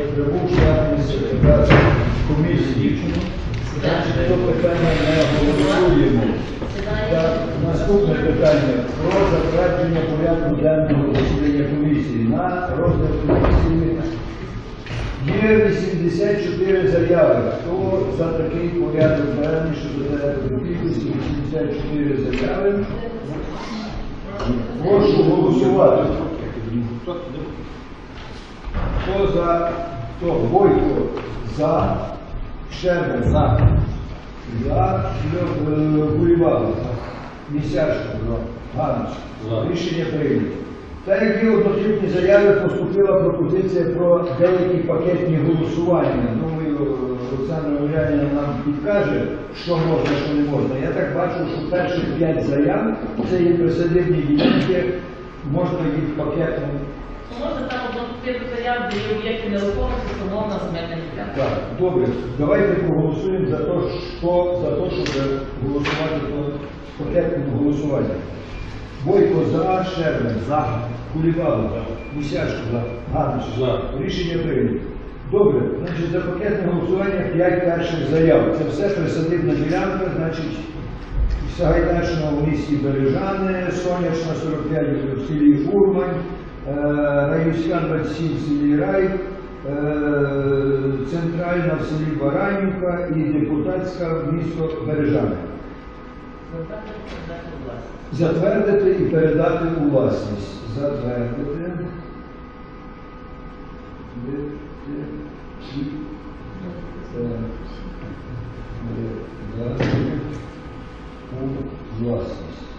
прибув штатний секретар комісії. Значить, то питання не голосуємо. Наступне питання про затвердження порядку денного засідання комісії. На розгляд комісії є 84 заяви. Хто за такий порядок денний, що до кількості 84 заяви? Прошу голосувати. Хто за, хто Бойко за, Щербин за, за, Гулівали, Місяшко, Ганич. Рішення прийнято. Так як є однотипні заяви, поступила пропозиція про деякі пакетні голосування. Думаю, Олександр Ульянівна нам підкаже, що можна, що не можна. Я так бачу, що перші п'ять заяв це є присадибні ділянки, можна їх пакетом Можна там заяв, де є об'єкти нерухомості, встановлена земельна ділянка. Так, добре. Давайте проголосуємо за те, що за те, щоб голосувати по пакетному голосуванню. Бойко за, Шермен за, Кулібаба за, Місяшко за, Ганич За. Рішення прийнято. Добре, значить за пакетне голосування 5 перших заяв. Це все присадибна ділянка, значить Сагайдачна у місті Бережани, Сонячна 45 в селі Фурмань, е, Раюська 27 в селі Рай, е, Центральна в селі Баранівка і депутатська в місто Бережани. Затвердити і передати у власність. Затвердити. У власність.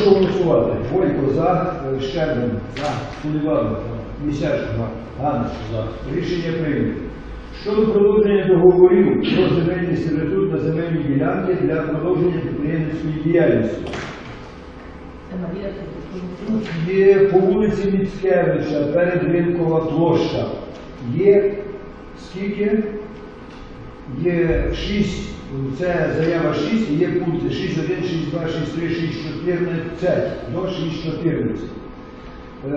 Прошу голосувати. Бойко за, е, Щербин за, Куліваба, Місяшко, Ганич. За. Рішення прийнято. Щодо продовження договорів про земельний сервітут на земельні ділянки для продовження підприємницької діяльності. Є по вулиці Міцкевича, передринкова площа. Є скільки? Є 6, це заява 6, і є пункти 6.1, 6.2, 6.3, 6.14 до 6.14. Е,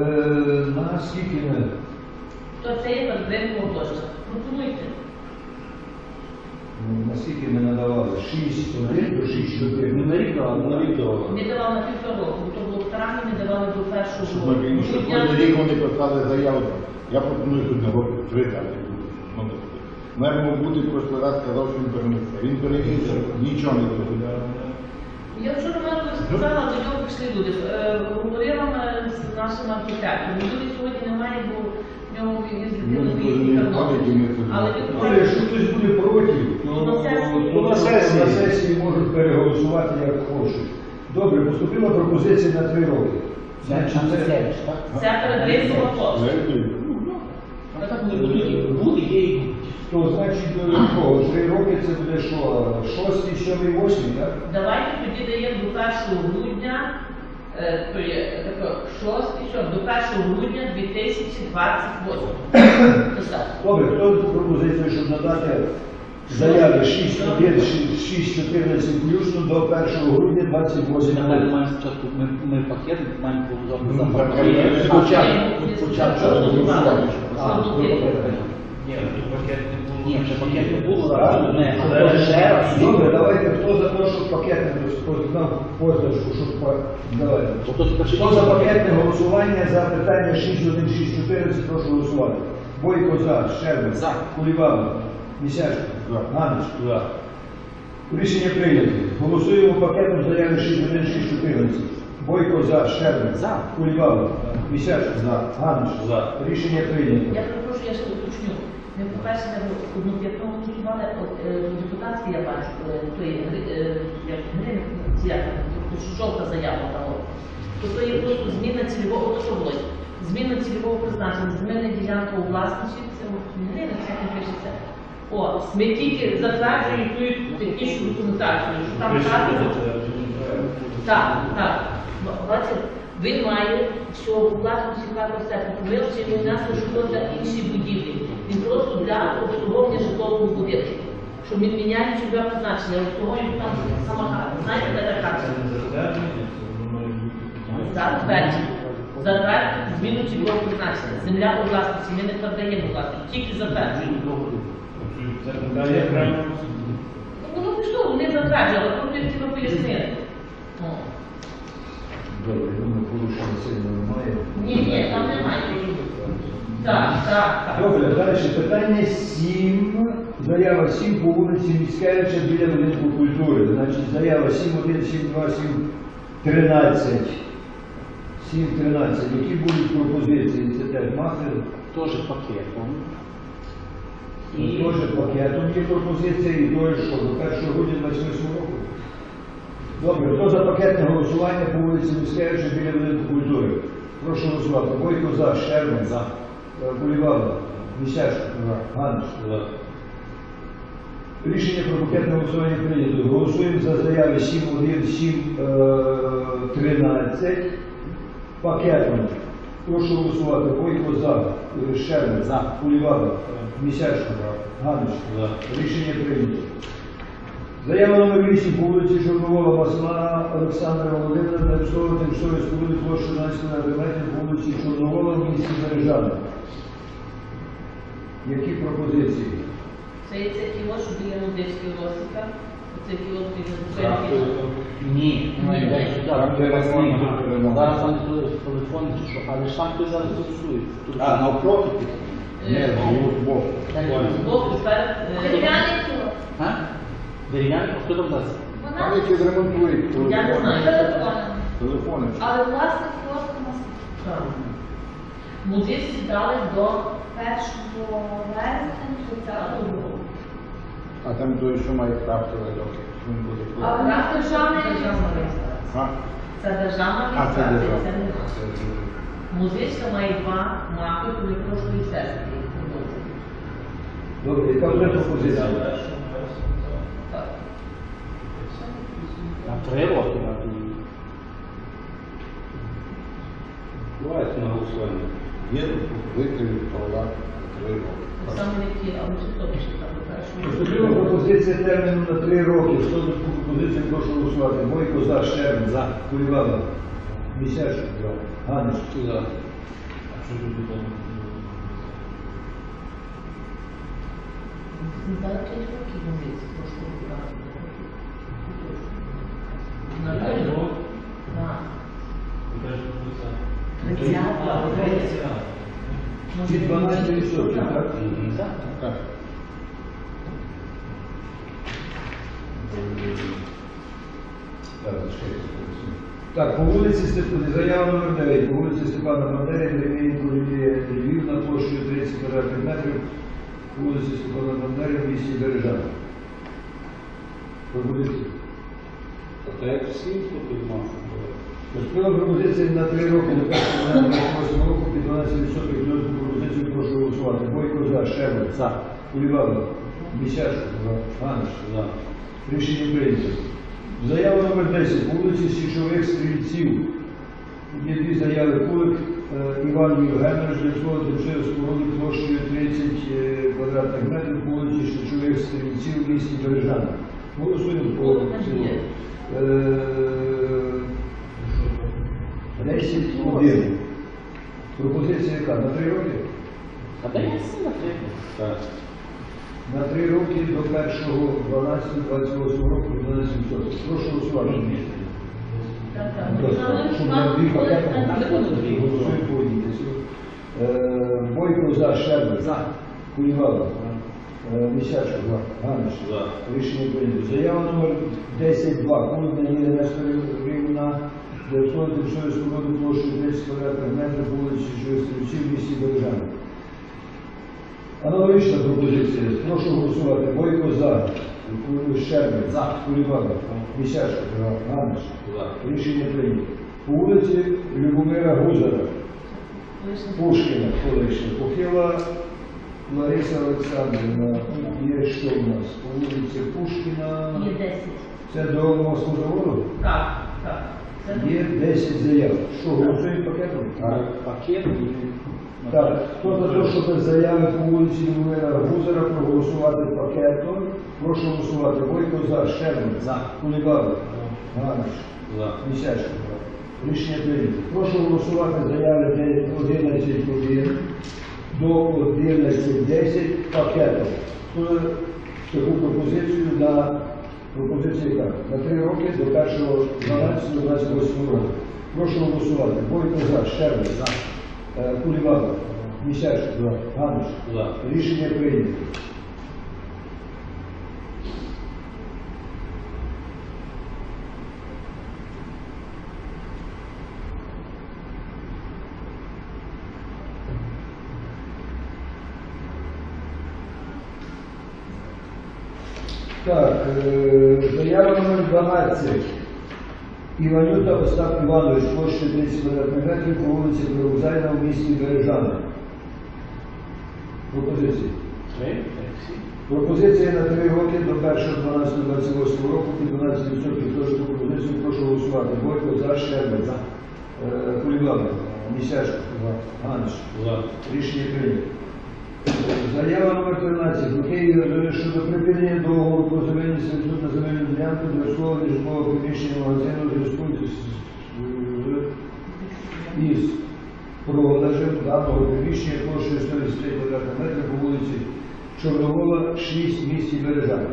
на скільки ми? То це є передбенкова площа. Пропонуйте. Ну, Наскільки ми надавали? 6.1 до 6.14. Не на рік давали, на рік давали. Ми давали на півтора року, то було в травні, ми давали до першого Щоб ми щоб кожен рік вони писали заяву. Я пропоную тут на року три дати. Мер мав бути в прошлий раз сказав, що він перенесе. Він переніс, нічого не зробив. Я вчора Марку сказала, до нього прийшли люди. Е, Говорила з нашим архітектором. Люди сьогодні немає, бо в нього він Ну, не ми тут. Але він Але якщо хтось буде проти, Ну, на сесії. то на сесії, на сесії можуть переголосувати як хочуть. Добре, поступила пропозиція на три роки. Значить, це- Це площа. А так не будуть, буде. То значить до? Три роки це буде що? Шостий, сьомий, восьмий, так? Давайте тоді даємо до 1 грудня, е, то є таке 6, що до 1 грудня 2028. Писати. Добре, хто пропозицію, щоб надати заяви 6, 1, 6, 14 включно до 1 грудня 28 Ми маємо року. маємо спочатку, ми, ми пакет маємо Ну, за пакет. Ні, Спочатку, ні, спочатку спочатку голосування. А, Що тут є? Ні, вже пакет не було, не, а ще раз. Добре, давайте, хто за те, щоб пакетне розпознав позначку, щоб давайте. Тобто Хто за пакетне голосування за питання 6164, прошу голосувати. Бойко за, Щербин, За. Кулібаба, Місяшко, Ганич. За. Рішення прийнято. Голосуємо пакетом заяви 6114. Бойко за, Щербин, За. Кулібаба, Місяшко, за, Ганич. За. Рішення прийнято. Я перепрошую, я ще по-перше, голосували, от е, депутатські я бачу, е, е, як Грин, ці як, то що жовта заява там. от. То то є просто зміна цільового, було? Зміна цільового призначення, земельна ділянка у власності, це не це не пишеться. О, ми тільки затверджуємо ту технічну документацію, що там. Так, так. Бачите, він має всього у власності все помилці, він нас житло для інші будівлі. Він просто для обслуговування житлового будинку. Щоб він міняє себе призначення, обслуговує там сама хата. Знаєте, де така хата? Затвердження. Затвердити зміну цільового призначення. Земля у власності, ми не передаємо власність, тільки затверджуємо. Ну, воно пішло, вони затверджували, треба пояснити. О. Добре, я думаю, порушення сильно немає. Ні, ні, там немає. Так, так, так. Добре, далі питання 7. Заява 7 по вулиці Міськевича біля будинку культури. Значить, заява 7, 1, 7, 2, 7, 13. 7, 13. Які будуть пропозиції? Це теж мати. Теж пакетом. І теж пакетом є пропозиція, і то, що до 1 грудня 28 року. Добре, хто за пакетне голосування по вулиці Міськевича біля будинку культури? Прошу голосувати. Бойко за, Шерман. За. Кулівала. Місяшко. Ганиш. Рішення про пакетне голосування прийнято. Голосуємо за заяви 7.1, 7, е, 13 пакетом. Прошу голосувати. Бойко за, Е, Шерман. За. Кулівала. Місяшко. Ганиш. Рішення прийнято. Заява номер 8 по вулиці Чорновола Масла Олександра Володимира на обслуговування тимчасової споруди площі 12 квадратних метрів по вулиці Чорновола в місті Бережани. Які пропозиції? Це є це кіло, що біля Молдивської Росіка. Це кіло, Так, який Ні, Ні, ні. Там тут перемога. Зараз там телефон чи що, але ж там хтось зараз голосує. А, навпроти? Ні, було збоку. Збоку перед... е, Дерев'яний кіло. А? Дерев'яний, хто там дасть? Там Вона які зремонтують Я не знаю. телефоном. телефони. Але власне кіоск у нас Так. Молдивці дали до 1 вересня 30 року. А там той, що має крафтове доки. Він буде А в нас Державна реєстрація. А? Це державна А, це реєстрація, державна. це не наша. Музичка має два маки, коли сесії продовжують. Добре, яка буде пропозиція? trebao Ovaj smo na usvojenju. Jednu litri ovako treba. Samo neki, ali će to više tako kažu. Što bilo propozicije terminu na tri roke, što bi propozicije prošlo usvojati? Mojko za Šerm, za Kulivada. Misjaš? Da. Aniš? Da. A što bi bilo? Mislim da je to drugi mjesec, prošlo u radu. Ці 12 відсотків, так? Так. Так. Так. По вулиці Степана, заява номер 9, по вулиці Степана Бандери, Дерев'янко Лілія Львівна, площею 30 квадратних метрів, по вулиці Степана Бандери в місті Бережана. Пропозиція. Та як всі хлопці мають. Поступила пропозиція на 3 роки до 1 року під 12% відсотків пропозицію прошу голосувати. Бойко за, Шервин, За. Кулівала, Місяшко, Ганиш. За. Рішення прийнято. Заява номер 10 по вулиці Січових Стрільців. Є дві заяви Кулик е, Іван Євгенович для свого тимчасової споруди площею 30 е, квадратних метрів по вулиці Січових Стрільців в місті Бережана. Голосуємо по цілому. Є. Е, 10 Пропозиція яка? На 3 роки? А дай я сина три. Так. На 3 роки до 1.12.28 року 12%. Прошу голосувати. Так, так. Щоб не дві пакети, голосуємо по одній. Бойко за. За. Кулівала. Е, Місячко. За. Ганиш. За. Рішення прийнято. Заява номер 10.2. Пункт Даніля Несторівна. Для обслуговування тимчасової споруди площею 30 квадратних метрів вулиці Жовстівці в місті Бережани. Аналогічна пропозиція. Прошу голосувати. Бойко за. Щербин. За. Кулівала. Місячко. Ганиш. За. Рішення прийнято. По вулиці Любомира Гузара, Пушкіна, колишня, похила Лариса Олександрівна. Є що в нас? По вулиці Пушкіна. Є 10. Це до Москвозаводу? Так, так. Є 10 заяв. Що, голосуємо пакетом? Пакет і... Так, хто за те, щоб заяви по вулиці Любомира Гузара проголосувати пакетом? Прошу голосувати. Бойко за, Шерман. За. Кулібаба. Ганиш. За. Місячко. Рішення прийнято. Прошу голосувати заяви 11.1 до 11.10 пакетом. За таку пропозицію на пропозицію так, На три роки до 1 12 28 року. Прошу голосувати. Бойко за, Щербин, за. Е, Кулівава, за. Гануш. Рішення прийнято. Так, е, заява номер 12. Іванюта Остап Іванович, площа 30 квадратних метрів по вулиці Привокзальна в місті Бережани. Пропозиції. Всі. Пропозиція на 3 роки до 1.12.28 року під 12% теж пропозицію прошу голосувати. Бойко за. Е, Кулібаба. Місяшко. За. Рішення прийнято. Заява номер 13. Лукей щодо припинення договору про земельні сервітут на земельну ділянку для обслуговування житлового приміщення магазину зв'язку із продажем даного приміщення площею 110 квадратних метрів по вулиці Чорновола, 6 в місті Бережани.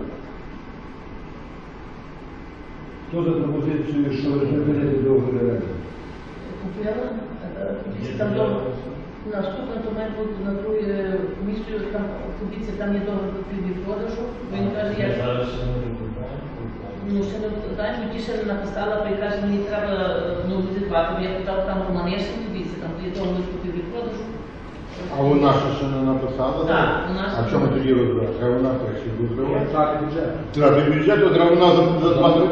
Хто за пропозицію, що припинити договір оренди? Е, купіться там до наступне, то має бути на другу місцю, там купіться, там є договір купівлі продажу. Він каже, я ну ще не знаєш, ті ще не написала, то й каже, мені треба ну відзвати. Я питав там Романешин, купіться, там є договір купівлі продажу. А вона ще ще не написала? Так, вона ще- А чому тоді розбирати? Хай вона перші розбирає. Так, бюджет. Треба бюджет, треба вона за, за, два, три,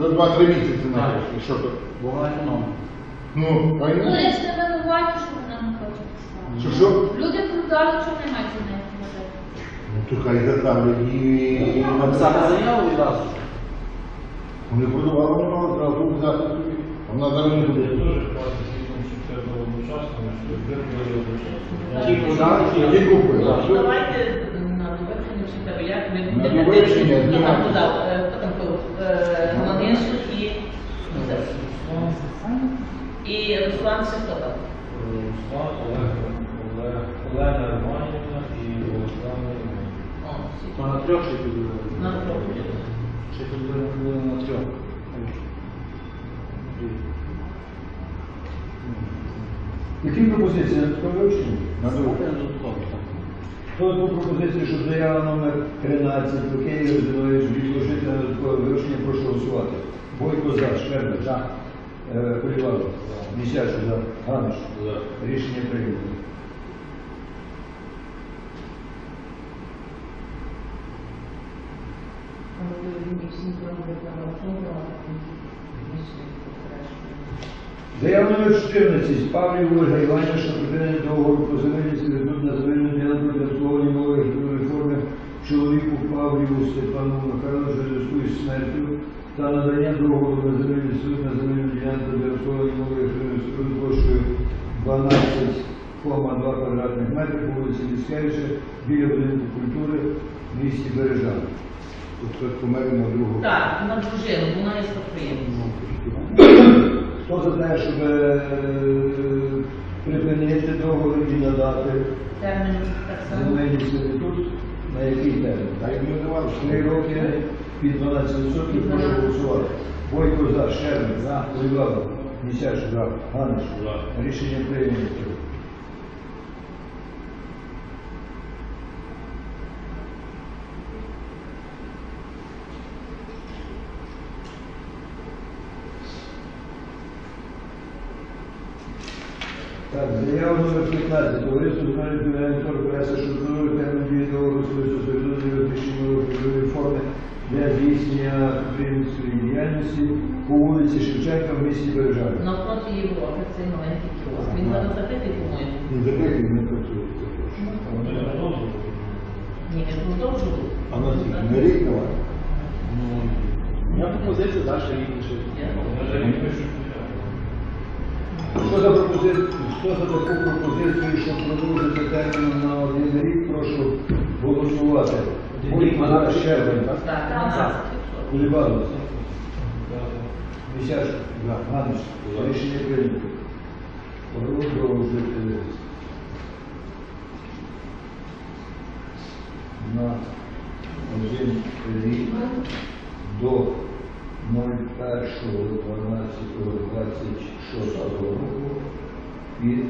за два-три місяці напише. І що то? Бо вона економить. Ну, хай Ну, не. я ж не винуваті, що Що, що? Люди продали, що не мають за. Ну, то хай заставлять і, Написати заяву відразу. Вони продавали, вона одразу взяти собі. Вона зараз не буде. Ті купили. Давайте на вивчення чи тебе як ми На будемо е, е, Романешин і і Руслан ще хто там? Олена Романівна і Олександр О, всі. То на трьох ще піде. На трьох. Ще піде на трьох. Які пропозиції на такому вивченні? На. Так. Хто ту пропозицію, щоб заява номер 13 Лукей Розинович відложити на додаткове вирішення, прошу голосувати. Бойко за, Швербер, за. Е, Полівало, за. Ганиш. За. Рішення прийнято. А ми повинні всім зробити на автомобілі, Заява номер 14 Павлів Ольга Іванівна, що припинення договору про земельні сервітут на земельну ділянку для обслуговування нової реформи чоловіку Павліву Степану Михайловичу зв'язку із смертю та надання договору на земельний суд на земельну ділянку для обслуговування нової реформи площею 12,2 квадратних метрів по вулиці Ліскевича біля будинку культури в місті Бережани. Це помер на другу. Так, на дружину, вона є спадкоємниця. Хто за те, щоб е, припинити договір і надати Термін так само. земельний сервітут, на який термін? Та й не давали. Три роки під 12% прошу голосувати. Бойко за, Шерман, за, Левава, Місяш, за, Ганиш. Рішення прийнято. Так, заява номер 15. Товариство Земельної Ділянки Преса, що встановлює термін дії договору з Союзу пішої форми для здійснення підприємницької діяльності по вулиці Шевченка в місті Бережани. Навпроти Європи цей маленький кіоск. Він зараз закритий, по-моєму. Не закритий, не працює. Ні, він продовжував. А на скільки? На рік давай? Ну, я пропозицію далі рік лишити. Хто за пропозицію, хто за таку пропозицію, щоб продовжити термін на один рік, прошу голосувати. Щербин, Так, 12. Кулібанов, Місячко. Ганич. Рішення прийнято. Продовжити на один рік до 01.12.26 року під 12%.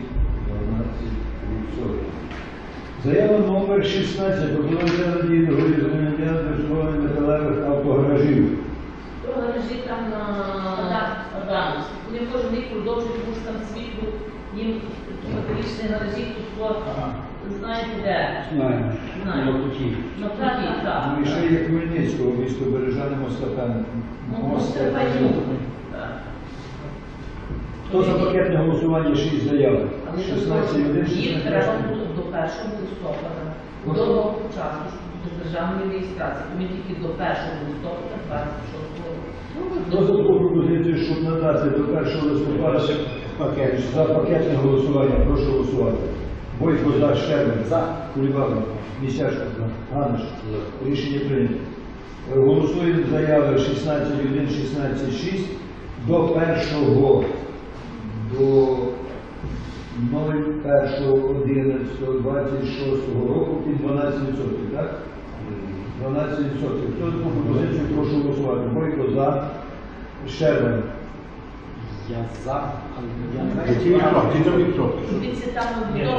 Заява номер 16 про надії договорів з громадян державної металевих автогаражів. То гаражі там на Адамс. Вони кожен рік продовжують, тому що там світло, їм металічні гаражі, тут. Знаєте де? Знаємо. На так. Ну і ще є Хмельницького, місто Бережани Мостапен. Ну, Мостапен. Так. Хто за пакетне голосування 6 заяв? Але 16 один, їм 16 треба було до 1 листопада, до року часу, до державної реєстрації. Ми тільки до 1 листопада 26 року. Хто за таку пропозицію, щоб надати до 1 листопада пакет за пакетне голосування? Прошу голосувати. Бойко за Щербин. За. Кулібаба. Місяшко. За. Ганиш. Рішення прийнято. Е, Голосуємо заяви 16.1, 16.6 до 1 до 01.11.26 року під 12%, так? 12%. Хто за таку пропозицію, прошу голосувати. Бойко за. Щербин. Я за, але я не? Які там відсотки? Дивіться, там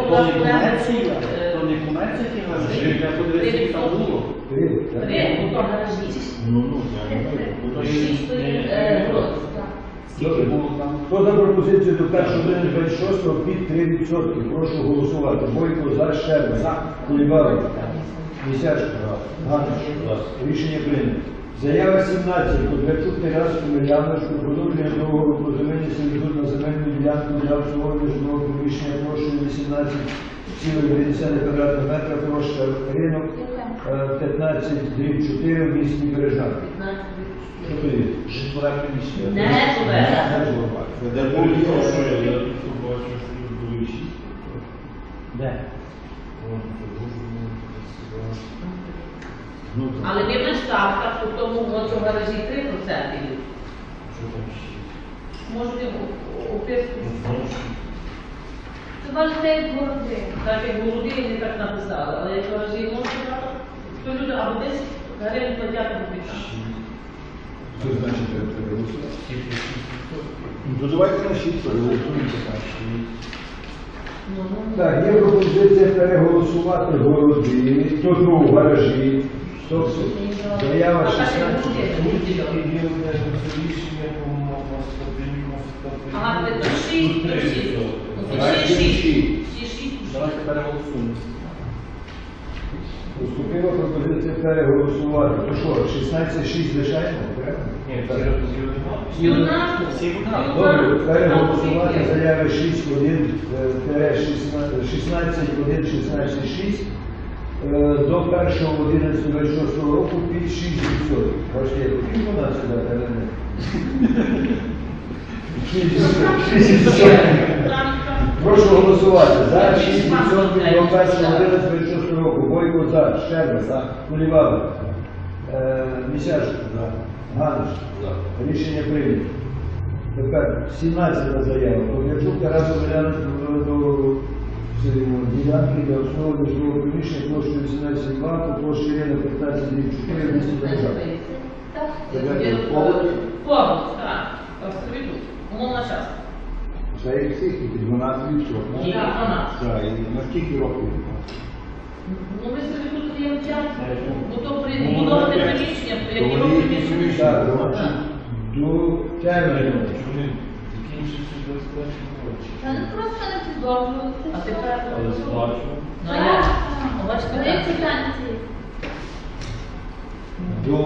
то не комерція, е, то не комерція ті гаражі, я подивився, які там було. Три. Три, то гаражі. Ну, ну, я не знаю. Ну, то є- Шість Хто за пропозицію до 1.1.26 під 3%? Прошу голосувати. Бойко за Щербин. За. Кулібаба. Місяшко. Ганич. Рішення прийнято. Заява 17. Кондратюк Тарас Комелянович про продовження договору про земельні сервітут на земельну ділянку для обслуговування житлового приміщення площею 18,2 квадратних метра площа ринок е, 15 дріб 4 в місті Бережан. Що то є? Житлове приміщення. Не живе. Де були гроші? Де? Ну, Але ми на ставках у тому році в гаражі 3% йдуть. Можете у- описку. Це ваш цей городи. Так як голуби не так написали, але як гаражі можете брати, то люди або десь гривень платять або півтора. Треба переголосувати? Ну, давайте на 6 проголосуємо. Ну, ну, Так, є пропозиція переголосувати городи, то ну, в гаражі. Заява А так, 16. як голуби, Ага, це то шість, то шість. Ну, то ще шість. Ще шість. Давайте переголосуємо. Поступила пропозиція переголосувати. То що, 16-6 лишаємо? Правильно? І у нас, Всі і у нас, Добре, переголосувати заяви 6 1 16 1 16 6 до 1 11 26 року під 6%. Бачите, я хотів 12 дати, але не. 6%. Там, там. Прошу голосувати. За 6% до 1 11 26 року. Бойко за. Куліваба. Е, Місяшко. Ганиш. Рішення прийнято. Тепер 17 заява. Ков'ячук Тарас Омелянович до ділянки для основи житлового приміщення площею 18,2 по площі Ірина 15,4 в місті Бережан. Так. Це Е, де? Повод? Повод, так. Розповіду. Умовна час. Це і всіх, і 12 відсотків. Ні, 12. Так, і на скільки років? Ну, ми собі тут є час, бо то при приміщення, то як його приміщення. Так, значить, до терміну. Та не просто не продовжувати. А тепер Але сплачу. Ну, а? Ну, бачите, так. До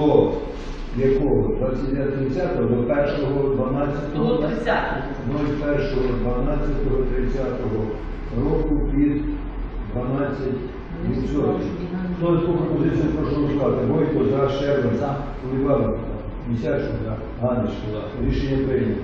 якого? 29.30 до 1.12. Того 30. 01.12.30 року під 12 відсотків. Хто таку пропозицію прошу голосувати? Бойко за. Кулібаба. Місячко. За. Ганич. Рішення прийнято.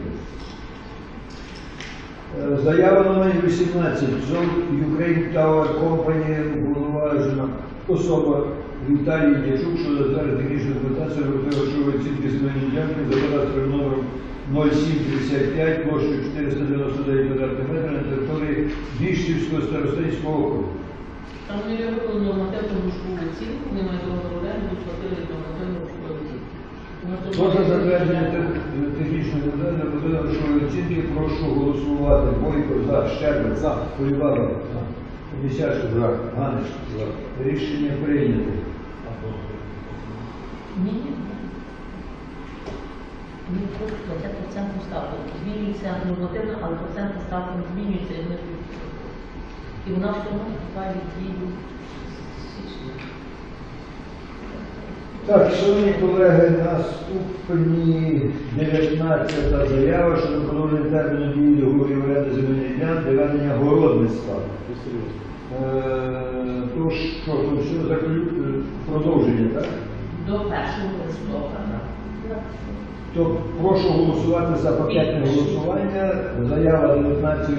Е, Заява номер 18. ЗОВ Ukraine Tower Company уповноважена особа Віталій Дячук щодо затвердження технічної документації розповідачової оцінки земельної ділянки за кадастровим номером 0755 площею 499 квадратних метрів на території Біштівського старостинського округу. Вони виробили нормативну грошову оцінку, вони мають договор оренду, сплатили нормативну грошову оцінку. Затвердження технічної моделі на будинок грошової оцінки, прошу голосувати. Бойко за, Щербет за, Полівала за, Місяшко за, Ганиш за. Рішення прийнято. Ні, ні. Ні, просто платять процентну ставку. Змінюється нормативно, але процентна ставка не змінюється. І вона все одно вступає дію січня. Так, шановні колеги, наступні 19 заява щодо продовження терміну дії договорів оренди земельних ділянок для ведення городництва. Е, То що, то все заклю... продовження, так? До першого листопада. То прошу голосувати за пакетне голосування. Заява 19.1,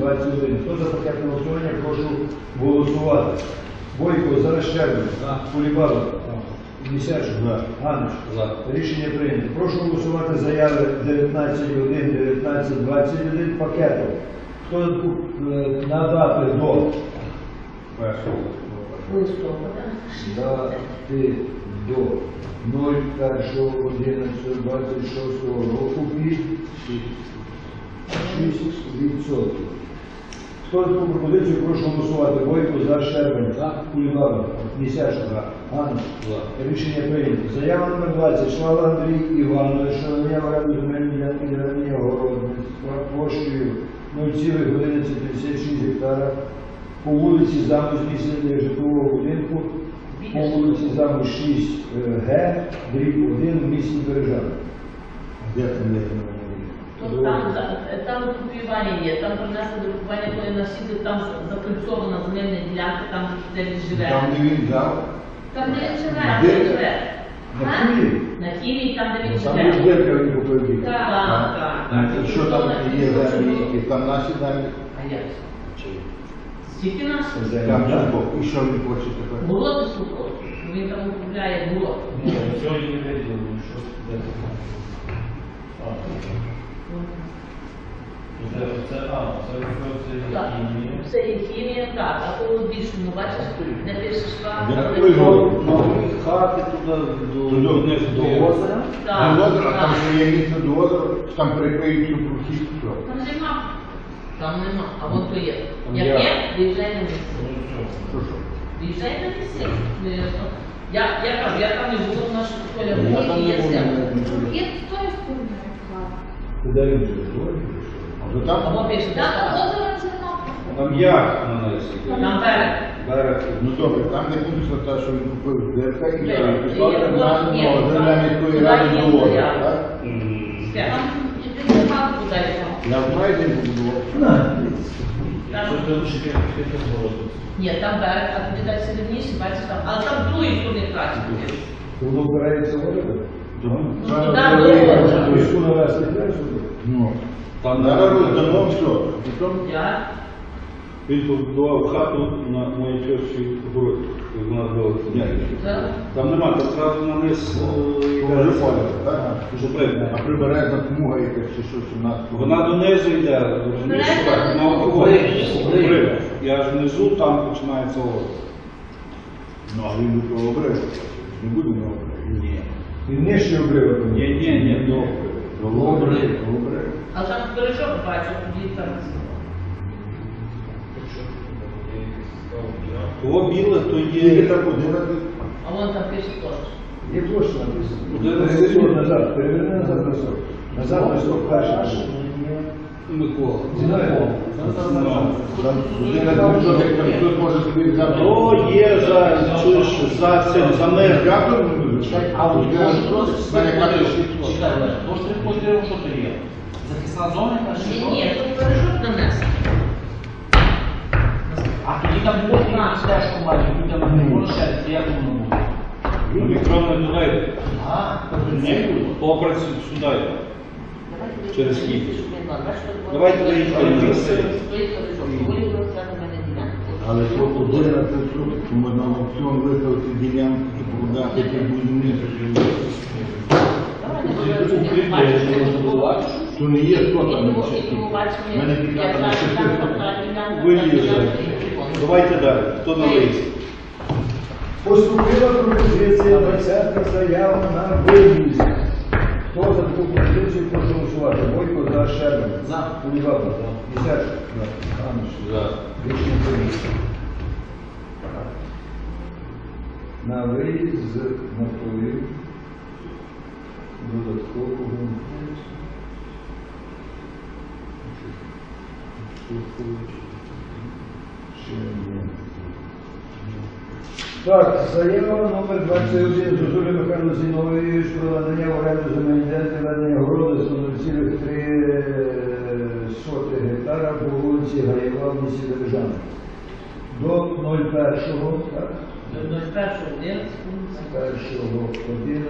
19.21. Хто за пакетне голосування, прошу голосувати. Бойко, Зарещевич, Кулібаба, Місяч, Ганич. Рішення прийнято. Прошу голосувати заяви 19.1, 19.21 пакетом. Хто е, надати до. Листопада. До 01.11.26 року під 6%. Хто за таку пропозицію, прошу голосувати. Бойко за Щербань. Кулібаба. Місяшко. За. Ганна. Рішення прийнято. Заява номер 20. Швала Андрій Іванович, що надання в оренду земельної ділянки для ведення городництва площею 0,1156 гектара по вулиці Заму з місця житлового будинку по вулиці Заму 6 е, Г, дріб 1 в місті Бережани. Де там є? То там, там купівання є, там принесли до купування, коли на насіти, там закольцована земельна ділянка, там де він живе. Там де він взяв. Там де він живе. Там, де він живе. На Києві? На хімії, там, де він Там є живе. дірка, він купив. Так, так, так. Що там є землі, які там наші землі? А як? Чи? Стільки нас? Там чубок. І що він хоче тепер? Було до суку. Він там купляє було. Сьогодні не виділили, що де А, це, це, а, це, це, Так, це, це є хімія, так, а то більше, ну бачиш, не пишеш вам. Хати туди до, Туди, до до озера? Так, До озера, там ще є місце до озера, там перекриють цю прохід. Там нема. Там нема, а вон то є. Як є. виїжджай на місце. Що, що? Виїжджай на місце. Ну. Я, я кажу, я там не була в нашій школі, Я там не був, земля. не був. Сторони. хата. Куди він живе? Вже там? Або пише, Там так, озеро вже. Там як на нанесли? там берег. Берег. Ну добре, там де написано те, що він купив ДРК і є, на є, є, міської ради озера, так? Все. Там єдиний хату Куди йдемо? Я знаю, де він побудував. Там, Що це лише п'ять згодом? ні, там берег, а туди далі сильніше, бачиш там. Але там другий сторони краще. Воно вбирається вода? туди Треба до озера. Міську навести теж? Ну, Там зараз роздамо все. Потім Я? Він побудував хату на моїй тещі город. У нас було Ні. Там нема, там зразу на низ Вже понял, так? Вже прибув. А прибережна смуга якась чи щось у нас. Вона донизу йде, розумієш, так, на округу. Я ж внизу, там починається озеро. Ну, а він до того обрив. Не буде на обрив. Ні. Він нижче обрива. Ні, ні, ні, до До обрив. До обрив. Але там бережок бачу, тоді там. Того біле, то Тільки є. так один А вон там пише теж. Є площа написано. Переверни назад, переверни назад на. Назад на сок перший. Микола. Хтось може собі взяти. То є за, чуєш, за цим, за мир. Дякую. А от може просто світло. Чекай, Олег, ти що то є? Захисна зона яка чи що? ні, тут А тоді там було і стежку людям не може ще, як воно буде? Мікрони туди. А, Ні, попри сюди. Давайте Через от Давайте мене ділянка. Але що один це що, можна в аукціон виставити ділянки і продати ті будівництво. Не що? То не є хто там. Мене як кілька там я Давайте далі. Хто на виїзд? Поступила пропозиція 20 заява на виїзд. Хто за таку пропозицію прошу голосувати? Бойко за Щербин. За. Кулібаба. За. За. Рішення прийнято. На виїзд з метою додаткового є. Так, заява номер 21 Зозуля Михайло Зіновійович про надання в оренду земельної ділянки ведення городу 0,3 соти гектара по вулиці Гаєва в місті Бережани. До 01, так? До першого дня, 1 11 26 року під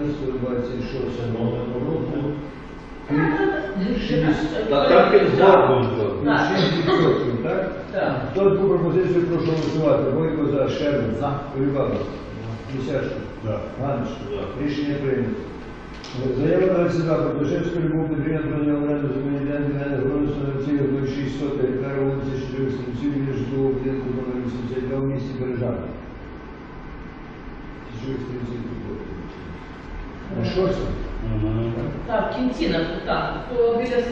6 Та так і 6%, так? Так. Хто таку пропозицію прошу голосувати? Бойко за Щербин. За. Кулібаба. Місяшко. За. Ганич. Рішення прийнято. Заява на Сіда Петушевська Любов надання в оренду земельної ділянки на городу на цілих 6 гектара вулиці Шрівської цілі житлового будинку номер 82 в місті Бережани. Шрівської цілі. Що це? Так, в кінці нас так. То біля с-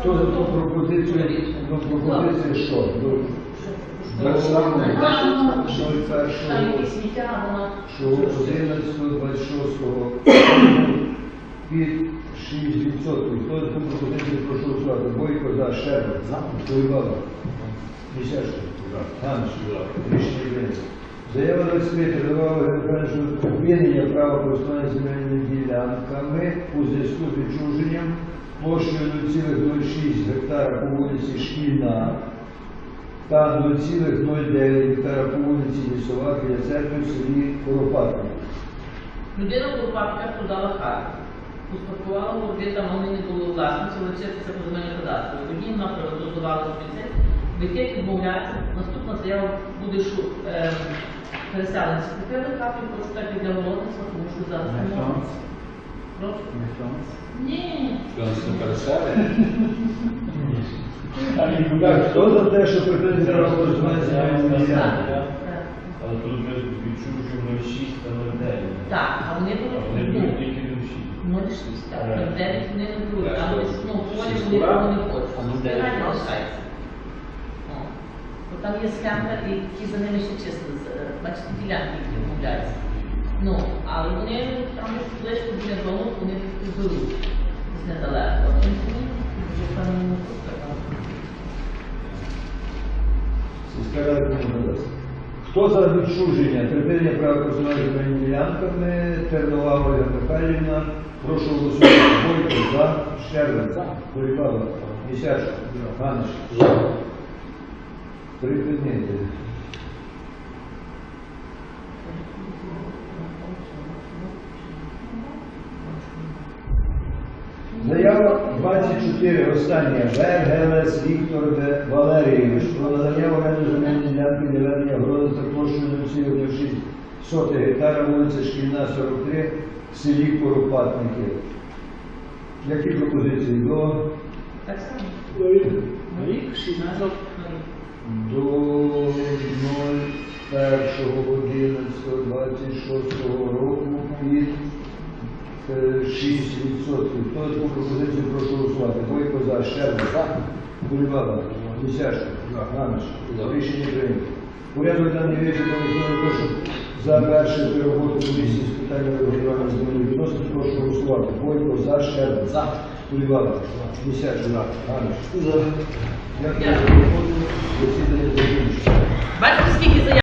Хто за ту пропозицію? Ну, пропозиція що? До Що- Так само. Там Що і першого? Там якісь сміття, вона... що 11-26 під 6%. Хто за ту пропозицію прошу голосувати? Бойко за. За. Кулібаба. Місяшко. Рішення прийнято. Заява 23 передавала генерального зупинення права користування земельними ділянками у зв'язку з відчуженням площею 0,06 гектара по вулиці Шкільна та 0,09 гектара по вулиці Лісова біля церкви в селі Коропатня. Людина в Курпатках продала хату. Успадкувала борги, там вони не було власниці, але це це по земельному кадастру. Тоді вона приватизувала собі це. Батьки відмовляються. Заява буде, що е, переселенці купили хату, просто так і для городництва, тому що зараз не можна. Ні. Що нас не переселить? Так, хто за те, що користування земельними ділянками? Так. Але тут ми відчужуємо 06 та 09. Так, а вони А вони будуть тільки 06. ну, шість, так. Е. Дев'ять вони не будуть, там десь, ну, полі вони не хочуть. А раз. лишається. Бо там є схемка, і ті за ними ще чисто, бачите, ділянки їх відмовляються. Ну, але вони там десь близько біля дому, вони беруть з недалеко. Вже там ну. Сільська. Хто за відчуження, припинення права користування земельними ділянками, Тернова Ольга Михайлівна, прошу голосувати. Бойко за, Щербин, за, Кулібаба, Місяшко, Ганиш. Припинити. Заява 24, остання. Вергелес Віктор Де Валерійович про надання в оренду земельної ділянки для ведення городу за площею 0,6 соти гектара, вулиця Шкільна, 43, в селі Коропатники. Які пропозиції? До, Так само. Рік, 16. До 01.11.26 року е, 6%. Хто таку пропозицію прошу голосувати? Бойко за, Щерба, за, Кулібаба, Місяшко, Ганиш. Рішення прийнято. Порядок даний вічі комісії прошу завершити роботу комісії з питання регулювання земельних відносин. Прошу голосувати. Бойко за, Щерба, за, Кулібаба, Місяшко, Ганиш. Дякую за роботу. Засідання закінчено. Бачите, скільки заяв?